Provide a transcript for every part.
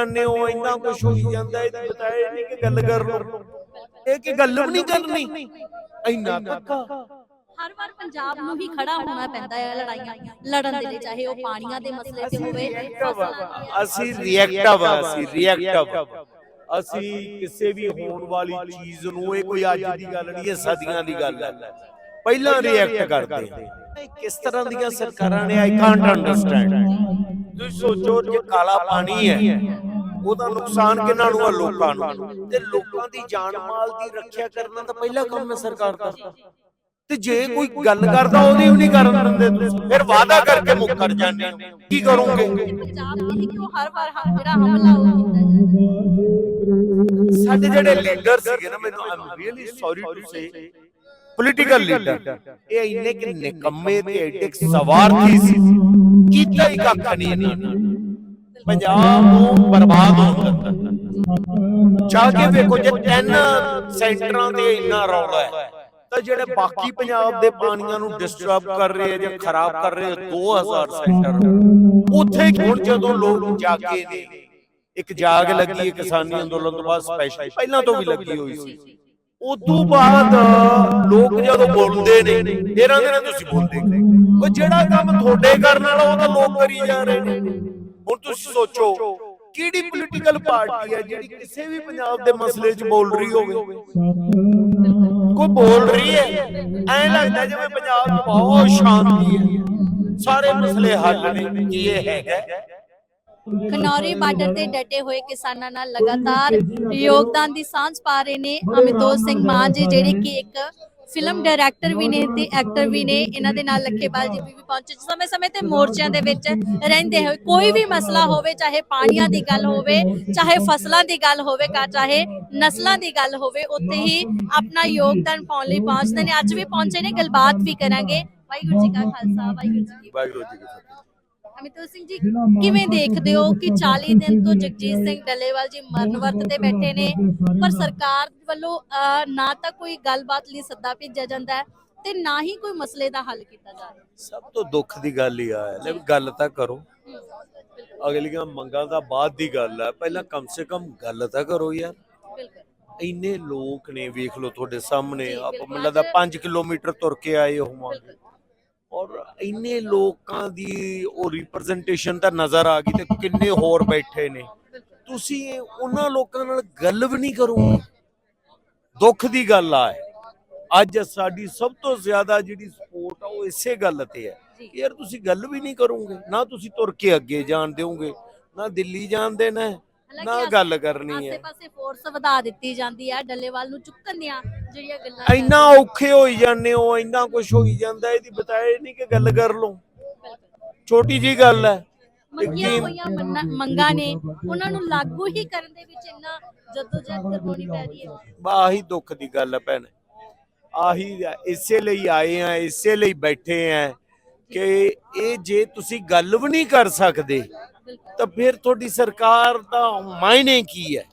ਜਾਂਦੇ ਹੋ ਇੰਨਾ ਕੁਝ ਹੋਈ ਜਾਂਦਾ ਇਹ ਬਤਾਏ ਨਹੀਂ ਕਿ ਗੱਲ ਕਰ ਲੋ ਇਹ ਕਿ ਗੱਲ ਵੀ ਨਹੀਂ ਕਰਨੀ? ਇੰਨਾ ਧੱਕਾ। ਹਰ ਵਾਰ ਪੰਜਾਬ ਨੂੰ ਹੀ ਖੜਾ ਹੋਣਾ ਪੈਂਦਾ ਹੈ ਲੜਾਈਆਂ। ਲੜਨ ਦੇ ਲਈ ਚਾਹੇ ਉਹ ਪਾਣੀਆਂ ਦੇ ਮਸਲੇ ਤੇ ਹੋਵੇ। ਅਸੀਂ ਰਿਐਕਟਿਵ ਆ ਅਸੀਂ ਰਿਐਕਟਿਵ ਅਸੀਂ ਕਿਸੇ ਵੀ ਹੋਣ ਵਾਲੀ ਚੀਜ਼ ਨੂੰ ਇਹ ਕੋਈ ਅੱਜ ਦੀ ਗੱਲ ਨਹੀਂ ਇਹ ਸਦੀਆਂ ਦੀ ਗੱਲ ਹੈ। ਪਹਿਲਾਂ ਰਿਐਕਟ ਕਰਦੇ ਕਿਸ ਤਰ੍ਹਾਂ ਦੀਆਂ ਸਰਕਾਰਾਂ ਨੇ? ਆਈ ਕਾਂਟ ਅੰਡਰਸਟੈਂਡ ਤੁਸੀਂ ਸੋਚੋ ਜੇ ਕਾਲਾ ਪਾਣੀ ਹੈ ਉਹਦਾ ਨੁਕਸਾਨ ਕਿਹਨਾਂ ਨੂੰ ਆ ਲੋਕਾਂ ਨੂੰ? ਤੇ ਲੋਕਾਂ ਦੀ ਜਾਨ ਮਾਲ ਦੀ ਰੱਖਿਆ ਕਰਨਾ ਤਾਂ ਪਹਿਲਾ ਕੰਮ ਹੈ ਸਰਕਾਰ ਦਾ। ਤੇ ਜੇ ਕੋਈ ਗੱਲ ਕਰਦਾ, ਉਹਦੀ ਵੀ ਨਹੀਂ ਕਰਨ ਦਿੰਦੇ ਤੁਸੀਂ। ਫਿਰ ਵਾਅਦਾ ਕਰਕੇ ਮੁੱਕਰ ਜਾਂਦੇ ਕੀ ਕਰੋਗੇ? ਹਰ ਵਾਰ ਜਿਹੜਾ ਹਮਲਾ ਉਹ ਸਾਡੇ ਜਿਹੜੇ ਲੀਡਰ ਸੀਗੇ ਨਾ, ਮੈਨੂੰ I'm really sorry to say political leader ਇਹ ਇੰਨੇ ਕਿ ਨਿਕੰਮੇ ਤੇ ਐਡੇ ਸਵਾਰਥੀ ਸੀ। ਕੀਤਾ ਹੀ ਕੱਖ ਨਹੀਂ ਇਹਨਾਂ ਨੇ। ਪੰਜਾਬ ਨੂੰ ਬਰਬਾਦ ਹੋਣ ਦਿੱਤਾ ਚਾਹ ਕੇ ਵੇਖੋ ਜੇ ਤਿੰਨ ਸੈਂਟਰਾਂ ਤੇ ਇੰਨਾ ਰੌਲਾ ਹੈ, ਤਾਂ ਜਿਹੜੇ ਬਾਕੀ ਪੰਜਾਬ ਦੇ ਪਾਣੀਆਂ ਨੂੰ ਡਿਸਟਰਬ ਕਰ ਰਹੇ ਆ ਜਾਂ ਖਰਾਬ ਕਰ ਰਹੇ 2000 ਸੈਂਟਰ। ਉੱਥੇ ਹੁਣ ਜਦੋਂ ਲੋਕ ਜਾਗੇ ਨੇ, ਇੱਕ ਜਾਗ ਲੱਗੀ ਹੈ ਕਿਸਾਨੀ ਅੰਦੋਲਨ ਤੋਂ ਬਾਅਦ ਸਪੈਸ਼ਲ ਪਹਿਲਾਂ ਤੋਂ ਵੀ ਲੱਗੀ ਹੋਈ ਸੀ। ਉਦੋਂ ਬਾਅਦ ਲੋਕ ਜਦੋਂ ਬੋਲਦੇ ਨੇ ਫਿਰ ਆਂਦੇ ਤੁਸੀਂ ਬੋਲਦੇ। ਕਿਉਂ? ਉਹ ਜਿਹੜਾ ਕੰਮ ਤੁਹਾਡੇ ਕਰਨ ਵਾਲਾ, ਉਹ ਤਾਂ ਲੋਕ ਕਰੀ ਜਾ ਰਹੇ ਨੇ। ਹੁਣ ਤੁਸੀਂ ਸੋਚੋ, ਕਿਹੜੀ ਪੋਲੀਟੀਕਲ ਪਾਰਟੀ ਹੈ ਜਿਹੜੀ ਕਿਸੇ ਵੀ ਪੰਜਾਬ ਦੇ ਮਸਲੇ 'ਚ ਬੋਲ ਰਹੀ ਹੋਵੇ? ਕੋਈ ਬੋਲ ਰਹੀ ਹੈ? ਐ ਲੱਗਦਾ ਜਿਵੇਂ ਪੰਜਾਬ 'ਚ ਬਹੁਤ ਸ਼ਾਂਤੀ ਹੈ। ਸਾਰੇ ਮਸਲੇ ਹੱਲ ਨੇ, ਕੀ ਇਹ ਹੈਗਾ? ਖਨੌਰੀ ਬਾਰਡਰ ਤੇ ਡਟੇ ਹੋਏ ਕਿਸਾਨਾਂ ਨਾਲ ਲਗਾਤਾਰ ਯੋਗਦਾਨ ਦੀ ਸਾਂਝ ਪਾ ਰਹੇ ਨੇ ਅਮਿਤੋਜ ਸਿੰਘ ਮਾਨ ਜੀ, ਜਿਹੜੇ ਕਿ ਇੱਕ ਫਿਲਮ ਡਾਇਰੈਕਟਰ ਵੀ ਨੇ ਤੇ ਐਕਟਰ ਵੀ ਨੇ, ਇਹਨਾਂ ਦੇ ਨਾਲ ਲੱਖੇਪਾਲ ਜੀ ਵੀ ਪਹੁੰਚੇ। ਸਮੇਂ-ਸਮੇਂ ਤੇ ਮੋਰਚਿਆਂ ਦੇ ਵਿੱਚ ਰਹਿੰਦੇ ਹੋਏ, ਕੋਈ ਵੀ ਮਸਲਾ ਹੋਵੇ, ਚਾਹੇ ਪਾਣੀਆਂ ਦੀ ਗੱਲ ਹੋਵੇ, ਚਾਹੇ ਫਸਲਾਂ ਦੀ ਗੱਲ ਹੋਵੇ, ਕਾ ਚਾਹੇ ਨਸਲਾਂ ਦੀ ਗੱਲ ਹੋਵੇ, ਉੱਥੇ ਹੀ ਆਪਣਾ ਯੋਗਦਾਨ ਪਾਉਣ ਲਈ ਪਹੁੰਚਦੇ ਨੇ। ਅੱਜ ਵੀ ਪਹੁੰਚੇ ਨੇ, ਗੱਲਬਾਤ ਵੀ ਕਰਾਂਗੇ। ਵਾਹਿਗੁਰੂ ਜੀ ਕਾ ਖਾਲਸਾ, ਵਾਹਿਗੁਰੂ ਜੀ ਵਾਹਿਗੁਰੂ ਜੀ ਕੀ ਫਤਿਹ। ਅਮਿਤੋ ਸਿੰਘ ਜੀ ਕਿਵੇਂ ਦੇਖਦੇ ਹੋ ਕਿ 40 ਦਿਨ ਤੋਂ ਜਗਜੀਤ ਸਿੰਘ ਡੱਲੇਵਾਲ ਜੀ ਮਰਨ ਵਰਤ ਤੇ ਬੈਠੇ ਨੇ ਪਰ ਸਰਕਾਰ ਵੱਲੋਂ ਅਹ, ਨਾ ਤਾਂ ਕੋਈ ਗੱਲਬਾਤ ਲਈ ਸੱਦਾ ਭੇਜਿਆ ਜਾਂਦਾ ਹੈ ਤੇ ਨਾ ਹੀ ਕੋਈ ਮਸਲੇ ਦਾ ਹੱਲ ਕੀਤਾ ਜਾ ਰਿਹਾ। ਸਭ ਤੋਂ ਦੁੱਖ ਦੀ ਗੱਲ ਹੀ ਆ ਹੈ ਲੈ ਵੀ ਗੱਲ ਤਾਂ ਕਰੋ। ਅਗਲੀਆਂ ਮੰਗਾਂ ਦਾ ਬਾਅਦ ਦੀ ਗੱਲ ਹੈ ਪਹਿਲਾਂ ਕਮ ਸੇ ਕਮ ਗੱਲ ਤਾਂ ਕਰੋ ਯਾਰ। ਬਿਲਕੁਲ। ਇੰਨੇ ਲੋਕ ਨੇ ਵੇਖ ਲਓ ਤੁਹਾਡੇ ਸਾਹਮਣੇ ਜੀ, ਆਪ ਬਿਲਕੁਲ। ਮੈਨੂੰ ਲੱਗਦਾ 5 ਕਿਲੋਮੀਟਰ ਤੁਰ ਕੇ ਆਏ ਹੋਵਾਂਗੇ। ਔਰ ਇੰਨੇ ਲੋਕਾਂ ਦੀ ਉਹ ਰਿਪਰੈਜ਼ੈਂਟੇਸ਼ਨ ਤਾਂ ਨਜ਼ਰ ਆ ਗਈ ਤੇ ਕਿੰਨੇ ਹੋਰ ਬੈਠੇ ਨੇ। ਤੁਸੀਂ ਉਹਨਾਂ ਲੋਕਾਂ ਨਾਲ ਗੱਲ ਵੀ ਨਹੀਂ ਕਰੋਗੇ। ਦੁੱਖ ਦੀ ਗੱਲ ਆ। ਅੱਜ ਸਾਡੀ ਸਭ ਤੋਂ ਜ਼ਿਆਦਾ ਜਿਹੜੀ ਸਪੋਰਟ ਆ ਉਹ ਇਸੇ ਗੱਲ ਤੇ ਹੈ। ਯਾਰ ਤੁਸੀਂ ਗੱਲ ਵੀ ਨਹੀਂ ਕਰੋਗੇ। ਨਾ ਤੁਸੀਂ ਤੁਰ ਕੇ ਅੱਗੇ ਜਾਣ ਦਿਓਗੇ ਨਾ ਦਿੱਲੀ ਜਾਣ ਦੇਣਾ ਨਾ ਗੱਲ ਕਰਨੀ ਆਸੇ ਹੈ। ਪਾਸੇ ਫੋਰਸ ਵਧਾ ਦਿੱਤੀ ਜਾਂਦੀ ਹੈ। ਡੱਲੇਵਾਲ ਨੂੰ ਚੁੱਕਣ ਦੀਆਂ ਜਿਹੜੀਆਂ ਗੱਲਾਂ ਇੰਨਾ ਔਖੇ ਹੋਈ ਜਾਂਦੇ ਹੋ ਇੰਨਾ ਕੁਝ ਹੋਈ ਜਾਂਦਾ ਇਹਦੀ ਬਤਾਏ ਨਹੀਂ ਕਿ ਗੱਲ ਕਰ ਲਓ। ਛੋਟੀ ਜੀ ਗੱਲ ਹੈ। ਮੰਗੀਆਂ ਹੋਈਆਂ ਮੰਨਾਂ- ਮੰਗਾਂ ਨੇ। ਉਹਨਾਂ ਨੂੰ ਲਾਗੂ ਹੀ ਕਰਨ ਦੇ ਵਿੱਚ ਇੰਨਾ ਜਦੋਜਹਿਦ ਕਰਵਾਉਣੀ ਪੈ ਰਹੀ ਹੈ। ਬਾ ਆਹੀ ਦੁੱਖ ਦੀ ਗੱਲ ਹੈ ਭੈਣ। ਆਹੀ ਇਸੇ ਲਈ ਆਏ ਆ ਇਸੇ ਲਈ ਬੈਠੇ ਆ ਕਿ ਇਹ ਜੇ ਤੁਸੀਂ ਗੱਲ ਵੀ ਨਹੀਂ ਕਰ ਸਕਦੇ ਤਾਂ ਫਿਰ ਤੁਹਾਡੀ ਸਰਕਾਰ ਦਾ ਮਾਇਨੇ ਕੀ ਹੈ?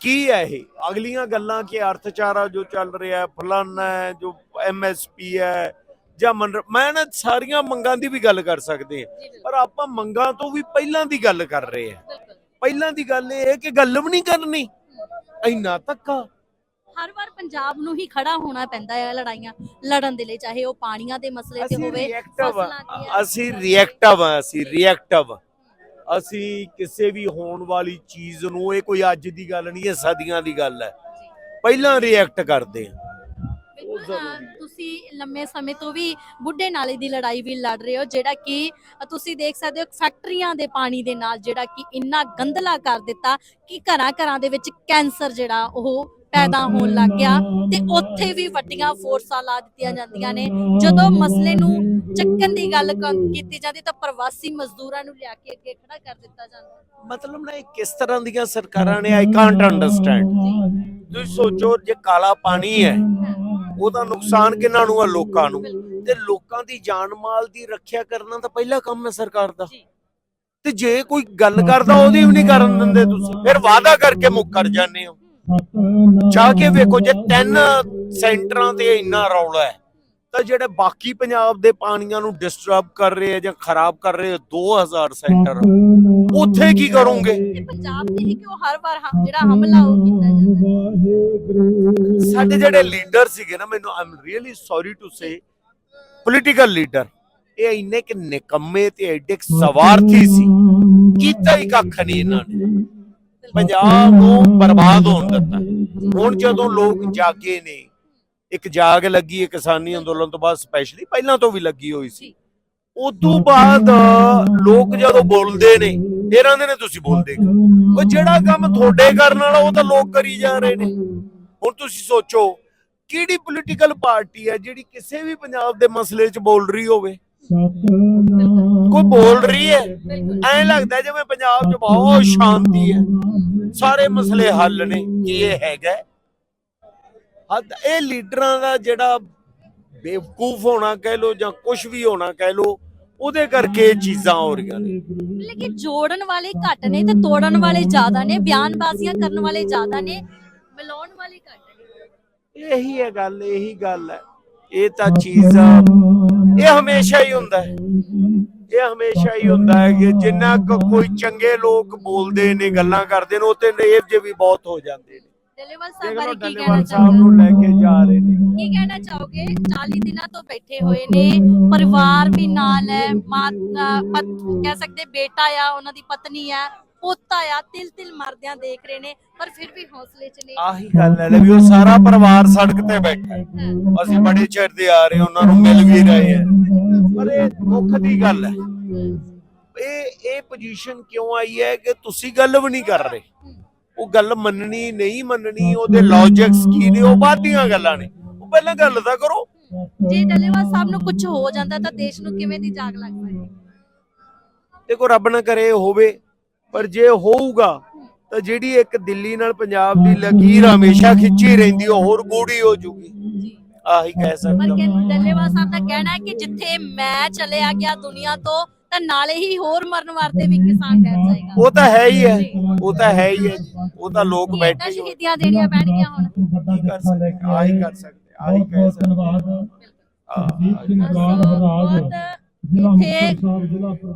ਕੀ ਹੈ ਇਹ? ਅਗਲੀਆਂ ਗੱਲਾਂ ਕਿ ਅਰਥਚਾਰਾ ਜੋ ਚੱਲ ਰਿਹਾ ਹੈ ਫਲਾਨਾ ਹੈ ਜੋ ਐਮਐਸਪੀ ਹੈ ਜਾਂ ਮੈਂ ਨਾ ਸਾਰੀਆਂ ਮੰਗਾਂ ਦੀ ਵੀ ਗੱਲ ਕਰ ਸਕਦੇ ਹਾਂ ਪਰ ਆਪਾਂ ਮੰਗਾਂ ਤੋਂ ਵੀ ਪਹਿਲਾਂ ਦੀ ਗੱਲ ਕਰ ਰਹੇ ਹਾਂ। ਪਹਿਲਾਂ ਦੀ ਗੱਲ ਇਹ ਹੈ ਕਿ ਗੱਲ ਵੀ ਨਹੀਂ ਕਰਨੀ। ਇੰਨਾ ਧੱਕਾ। ਹਰ ਵਾਰ ਪੰਜਾਬ ਨੂੰ ਹੀ ਖੜਾ ਹੋਣਾ ਪੈਂਦਾ ਹੈ ਲੜਾਈਆਂ ਲੜਨ ਦੇ ਲਈ ਚਾਹੇ ਉਹ ਪਾਣੀਆਂ ਦੇ ਮਸਲੇ ਤੇ ਅਸੀਂ ਹੋਵੇ ਰਿਐਕਟਿਵ। ਅਸੀਂ ਰਿਐਕਟਿਵ ਅਸੀਂ ਰਿਐਕਟਿਵ ਅਸੀਂ ਕਿਸੇ ਵੀ ਹੋਣ ਵਾਲੀ ਚੀਜ਼ ਨੂੰ ਇਹ ਕੋਈ ਅੱਜ ਦੀ ਗੱਲ ਨਹੀਂ ਇਹ ਸਦੀਆਂ ਦੀ ਗੱਲ ਹੈ। ਪਹਿਲਾਂ ਰਿਐਕਟ ਕਰਦੇ ਆ। ਬਿਲਕੁਲ, ਤੁਸੀਂ ਲੰਮੇ ਸਮੇਂ ਤੋਂ ਵੀ ਬੁੱਢੇ ਨਾਲੇ ਦੀ ਲੜਾਈ ਵੀ ਲੜ ਰਹੇ ਹੋ ਜਿਹੜਾ ਕਿ ਤੁਸੀਂ ਦੇਖ ਸਕਦੇ ਹੋ ਫੈਕਟਰੀਆਂ ਦੇ ਪਾਣੀ ਦੇ ਨਾਲ ਜਿਹੜਾ ਕਿ ਇੰਨਾ ਗੰਦਲਾ ਕਰ ਦਿੱਤਾ ਕਿ ਘਰਾਂ ਘਰਾਂ ਦੇ ਵਿੱਚ ਕੈਂਸਰ ਜਿਹੜਾ ਉਹ ਪੈਦਾ ਹੋਣ ਲੱਗ ਗਿਆ ਤੇ ਉੱਥੇ ਵੀ ਵੱਡੀਆਂ ਫੋਰਸਾਂ ਲਾ ਦਿੱਤੀਆਂ ਜਾਂਦੀਆਂ ਨੇ। ਜਦੋਂ ਮਸਲੇ ਨੂੰ ਚੱਕਣ ਦੀ ਗੱਲ ਕੀਤੀ ਜਾਂਦੀ ਤਾਂ ਪ੍ਰਵਾਸੀ ਮਜ਼ਦੂਰਾਂ ਨੂੰ ਲਿਆ ਕੇ ਅੱਗੇ ਖੜਾ ਕਰ ਦਿੱਤਾ ਜਾਂਦਾ। ਮਤਲਬ ਨਾ ਇਹ ਕਿਸ ਤਰ੍ਹਾਂ ਦੀਆਂ ਸਰਕਾਰਾਂ ਨੇ ਆਈ ਕਾਂਟ ਅੰਡਰਸਟੈਂਡ ਤੁਸੀਂ ਸੋਚੋ ਜੇ ਕਾਲਾ ਪਾਣੀ ਹੈ ਉਹਦਾ ਨੁਕਸਾਨ ਕਿਹਨਾਂ ਨੂੰ ਆ? ਲੋਕਾਂ ਨੂੰ। ਤੇ ਲੋਕਾਂ ਦੀ ਜਾਨ ਮਾਲ ਦੀ ਰੱਖਿਆ ਕਰਨਾ ਤਾਂ ਪਹਿਲਾ ਕੰਮ ਹੈ ਸਰਕਾਰ ਦਾ। ਜੀ। ਤੇ ਜੇ ਕੋਈ ਗੱਲ ਕਰਦਾ ਉਹਦੀ ਵੀ ਨਹੀਂ ਕਰਨ ਦਿੰਦੇ ਤੁਸੀਂ। ਫਿਰ ਵਾਅਦਾ ਕਰਕੇ ਮੁੱਕਰ ਜਾਂਦੇ ਹੋ। ਚਾਹ ਕੇ ਵੇਖੋ ਜੇ ਤਿੰਨ ਸੈਂਟਰਾਂ ਤੇ ਇੰਨਾ ਰੌਲਾ ਹੈ ਤਾਂ ਜਿਹੜੇ ਬਾਕੀ ਪੰਜਾਬ ਦੇ ਪਾਣੀਆਂ ਨੂੰ ਡਿਸਟਰਬ ਕਰ ਰਹੇ ਆ ਜਾਂ ਖਰਾਬ ਕਰ ਰਹੇ ਆ 2000 ਸੈਂਟਰ ਉੱਥੇ ਕੀ ਕਰੋਗੇ? ਤੇ ਪੰਜਾਬ ਤੇ ਹੀ ਕਿਉਂ ਹਰ ਵਾਰ ਹਮ- ਜਿਹੜਾ ਹਮਲਾ ਉਹ ਕੀਤਾ ਜਾਂਦਾ? ਸਾਡੇ ਜਿਹੜੇ ਲੀਡਰ ਸੀਗੇ ਨਾ ਮੈਨੂੰ I'm really sorry to say political leader ਇਹ ਇੰਨੇ ਕਿ ਨਿਕੰਮੇ ਤੇ ਐਡੇ ਸਵਾਰਥੀ ਸੀ ਕੀਤਾ ਹੀ ਕੱਖ ਨਹੀਂ ਇਹਨਾਂ ਨੇ। ਪੰਜਾਬ ਨੂੰ ਬਰਬਾਦ ਹੋਣ ਦਿੱਤਾ। ਹੁਣ ਜਦੋਂ ਲੋਕ ਜਾਗੇ ਨੇ, ਇੱਕ ਜਾਗ ਲੱਗੀ ਹੈ ਕਿਸਾਨੀ ਅੰਦੋਲਨ ਤੋਂ ਬਾਅਦ ਸਪੈਸ਼ਲੀ ਪਹਿਲਾਂ ਤੋਂ ਵੀ ਲੱਗੀ ਹੋਈ ਸੀ। ਉਦੋਂ ਬਾਅਦ ਲੋਕ ਜਦੋਂ ਬੋਲਦੇ ਨੇ, ਫਿਰ ਆਂਦੇ ਨੇ, ਤੁਸੀਂ ਬੋਲਦੇ ਉਹ ਜਿਹੜਾ ਕੰਮ ਤੁਹਾਡੇ ਕਰਨ ਵਾਲਾ, ਉਹ ਤਾਂ ਲੋਕ ਕਰੀ ਜਾ ਰਹੇ ਨੇ। ਹੁਣ ਤੁਸੀਂ ਸੋਚੋ, ਕਿਹੜੀ ਪੋਲੀਟੀਕਲ ਪਾਰਟੀ ਹੈ ਜਿਹੜੀ ਕਿਸੇ ਵੀ ਪੰਜਾਬ ਦੇ ਮਸਲੇ 'ਚ ਬੋਲ ਰਹੀ ਹੋਵੇ? ਕੋਈ ਬੋਲ ਰਹੀ ਹੈ। ਐਂ ਲੱਗਦਾ ਜਿਵੇਂ ਪੰਜਾਬ 'ਚ ਬਹੁਤ ਸ਼ਾਂਤੀ ਹੈ। ਸਾਰੇ ਮਸਲੇ ਹੱਲ ਨੇ ਕੀ ਇਹ ਹੈਗਾ ਹੱਦ ਇਹ ਲੀਡਰਾਂ ਦਾ ਜਿਹੜਾ ਬੇਵਕੂਫ ਹੋਣਾ ਕਹਿ ਲੋ ਜਾਂ ਕੁਝ ਵੀ ਹੋਣਾ ਕਹਿ ਲੋ ਉਹਦੇ ਕਰਕੇ ਇਹ ਚੀਜ਼ਾਂ ਹੋ ਰਹੀਆਂ ਨੇ। ਲੇਕਿਨ ਜੋੜਨ ਵਾਲੇ ਘੱਟ ਨੇ ਤੇ ਤੋੜਨ ਵਾਲੇ ਜ਼ਿਆਦਾ ਨੇ ਬਿਆਨਬਾਜ਼ੀਆਂ ਕਰਨ ਵਾਲੇ ਜ਼ਿਆਦਾ ਨੇ ਮਿਲਾਉਣ ਵਾਲੇ ਘੱਟ ਨੇ। ਇਹੀ ਹੈ ਗੱਲ ਇਹੀ ਗੱਲ ਹੈ। ਇਹ ਤਾਂ ਚੀਜ਼ ਇਹ ਹਮੇਸ਼ਾ ਹੀ ਹੁੰਦਾ ਹੈ। ਇਹ ਹਮੇਸ਼ਾ ਹੀ ਹੁੰਦਾ ਹੈ ਕਿ ਜਿੰਨਾ ਕੋਈ ਚੰਗੇ ਲੋਕ ਬੋਲਦੇ ਨੇ ਗੱਲਾਂ ਕਰਦੇ ਨੇ ਉਹ ਤੇ ਨੇਰ ਜੇ ਵੀ ਬਹੁਤ ਹੋ ਜਾਂਦੇ ਨੇ। ਡੱਲੇਵਾਲ ਸਾਹਿਬ ਬਾਰੇ ਕੀ ਕਹਿਣਾ ਨੂੰ ਲੈ ਕੇ ਜਾ ਰਹੇ ਨੇ। ਕੀ ਕਹਿਣਾ ਚਾਹੋਗੇ? 40 ਦਿਨਾਂ ਤੋਂ ਬੈਠੇ ਹੋਏ ਨੇ ਪਰਿਵਾਰ ਵੀ ਨਾਲ ਹੈ ਮਾਂ ਕਹਿ ਸਕਦੇ ਬੇਟਾ ਆ ਉਹਨਾਂ ਦੀ ਪਤਨੀ ਆ ਪੋਤਾ ਆ ਤਿਲ ਤਿਲ ਮਰਦਿਆਂ ਦੇਖ ਰਹੇ ਨੇ ਪਰ ਫਿਰ ਵੀ ਹੌਸਲੇ 'ਚ ਨੇ। ਆਹੀ ਗੱਲ ਹੈ ਲੈ ਵੀ ਉਹ ਸਾਰਾ ਪਰਿਵਾਰ ਸੜਕ ਤੇ ਬੈਠਾ ਅਸੀਂ ਬੜੇ ਚਿਰ ਦੇ ਆ ਰਹੇ ਉਹਨਾਂ ਨੂੰ ਮਿਲ ਵੀ ਰਹੇ ਹਾਂ। ਪਰ ਇਹ ਦੁੱਖ ਦੀ ਗੱਲ ਹੈ। ਇਹ ਇਹ ਪੋਜੀਸ਼ਨ ਕਿਉਂ ਆਈ ਹੈ ਕਿ ਤੁਸੀਂ ਗੱਲ ਵੀ ਨਹੀਂ ਕਰ ਰਹੇ? ਉਹ ਗੱਲ ਮੰਨਣੀ ਨਹੀਂ ਮੰਨਣੀ ਉਹਦੇ ਲੌਜਿਕਸ ਕੀ ਨੇ? ਉਹ ਬਾਅਦ ਦੀਆਂ ਗੱਲਾਂ ਨੇ। ਉਹ ਪਹਿਲਾਂ ਗੱਲ ਤਾਂ ਕਰੋ। ਜੇ ਡੱਲੇਵਾਲ ਸਾਹਿਬ ਨੂੰ ਕੁਝ ਹੋ ਜਾਂਦਾ ਤਾਂ ਦੇਸ਼ ਨੂੰ ਕਿਵੇਂ ਦੀ ਜਾਗ ਲੱਗ ਸਕਦੀ? ਦੇਖੋ ਰੱਬ ਨਾ ਕਰੇ ਹੋਵੇ ਪਰ ਜੇ ਹੋਊਗਾ ਤਾਂ ਜਿਹੜੀ ਇੱਕ ਦਿੱਲੀ ਨਾਲ ਪੰਜਾਬ ਦੀ ਲਕੀਰ ਹਮੇਸ਼ਾ ਖਿੱਚੀ ਰਹਿੰਦੀ ਉਹ ਹੋਰ ਗੂੜੀ ਹੋ ਜੂਗੀ। ਆਹੀ ਕਹਿ ਪਰ ਸਕਦਾ ਡੱਲੇਵਾਲ ਸਾਹਿਬ ਦਾ ਕਹਿਣਾ ਹੈ ਕਿ ਜਿੱਥੇ ਮੈਂ ਚਲਿਆ ਗਿਆ ਦੁਨੀਆ ਤੋਂ ਤਾਂ ਨਾਲੇ ਹੀ ਹੋਰ ਮਰਨ ਵਾਸਤੇ ਵੀ ਕਿਸਾਨ ਬੈਠ ਜਾਏਗਾ। ਉਹ ਤਾਂ ਹੈ ਹੀ ਹੈ। ਉਹ ਤਾਂ ਹੈ ਹੀ ਹੈ ਜੀ। ਉਹ ਤਾਂ ਲੋਕ ਬੈਠੇ ਹੀ ਹੋਣ। ਸ਼ਹੀਦੀਆਂ ਦੇਣੀਆਂ ਪੈਣਗੀਆਂ ਹੁਣ। ਕੀ ਕਰ ਸਕਦੇ? ਆਹੀ ਕਰ ਸਕਦੇ। ਆਹੀ ਕਹਿ ਸਕਦੇ। ਆਹ, ਬਹੁਤ ਇੱਥੇ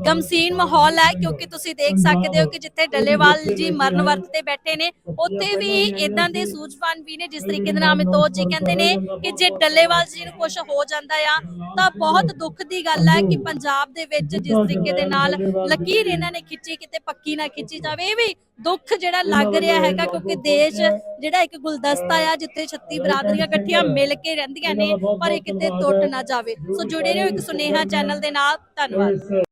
ਗਮਸੀਨ ਮਾਹੌਲ ਹੈ ਕਿਉਂਕਿ ਤੁਸੀਂ ਦੇਖ ਸਕਦੇ ਹੋ ਕਿ ਜਿੱਥੇ ਡੱਲੇਵਾਲ ਜੀ ਮਰਨ ਵਰਤ ਤੇ ਬੈਠੇ ਨੇ ਉੱਥੇ ਵੀ ਇਦਾਂ ਦੇ ਸੂਝਵਾਨ ਵੀ ਨੇ ਜਿਸ ਤਰੀਕੇ ਦੇ ਨਾਲ ਅਮਿਤੋਜ ਜੀ ਕਹਿੰਦੇ ਨੇ ਕਿ ਜੇ ਡੱਲੇਵਾਲ ਜੀ ਨੂੰ ਕੁਝ ਹੋ ਜਾਂਦਾ ਆ ਤਾਂ ਬਹੁਤ ਦੁੱਖ ਦੀ ਗੱਲ ਹੈ ਕਿ ਪੰਜਾਬ ਦੇ ਵਿੱਚ ਜਿਸ ਤਰੀਕੇ ਦੇ ਨਾਲ ਲਕੀਰ ਇਹਨਾਂ ਨੇ ਖਿੱਚੀ ਕਿਤੇ ਪੱਕੀ ਨਾ ਖਿੱਚੀ ਜਾਵੇ ਇਹ ਵੀ ਦੁੱਖ ਜਿਹੜਾ ਲੱਗ ਰਿਹਾ ਹੈਗਾ ਕਿਉਂਕਿ ਦੇਸ਼ ਜਿਹੜਾ ਇੱਕ ਗੁਲਦਸਤਾ ਆ ਜਿੱਥੇ 36 ਬਰਾਦਰੀਆਂ ਇਕੱਠੀਆਂ ਮਿਲ ਕੇ ਰਹਿੰਦੀਆਂ ਨੇ ਪਰ ਇਹ ਕਿਤੇ ਟੁੱਟ ਨਾ ਜਾਵੇ। ਸੋ ਜੁੜੇ ਰਹੋ ਇੱਕ ਸੁਨੇਹਾ ਚੈਨਲ ਦੇ ਨਾਲ। ਧੰਨਵਾਦ।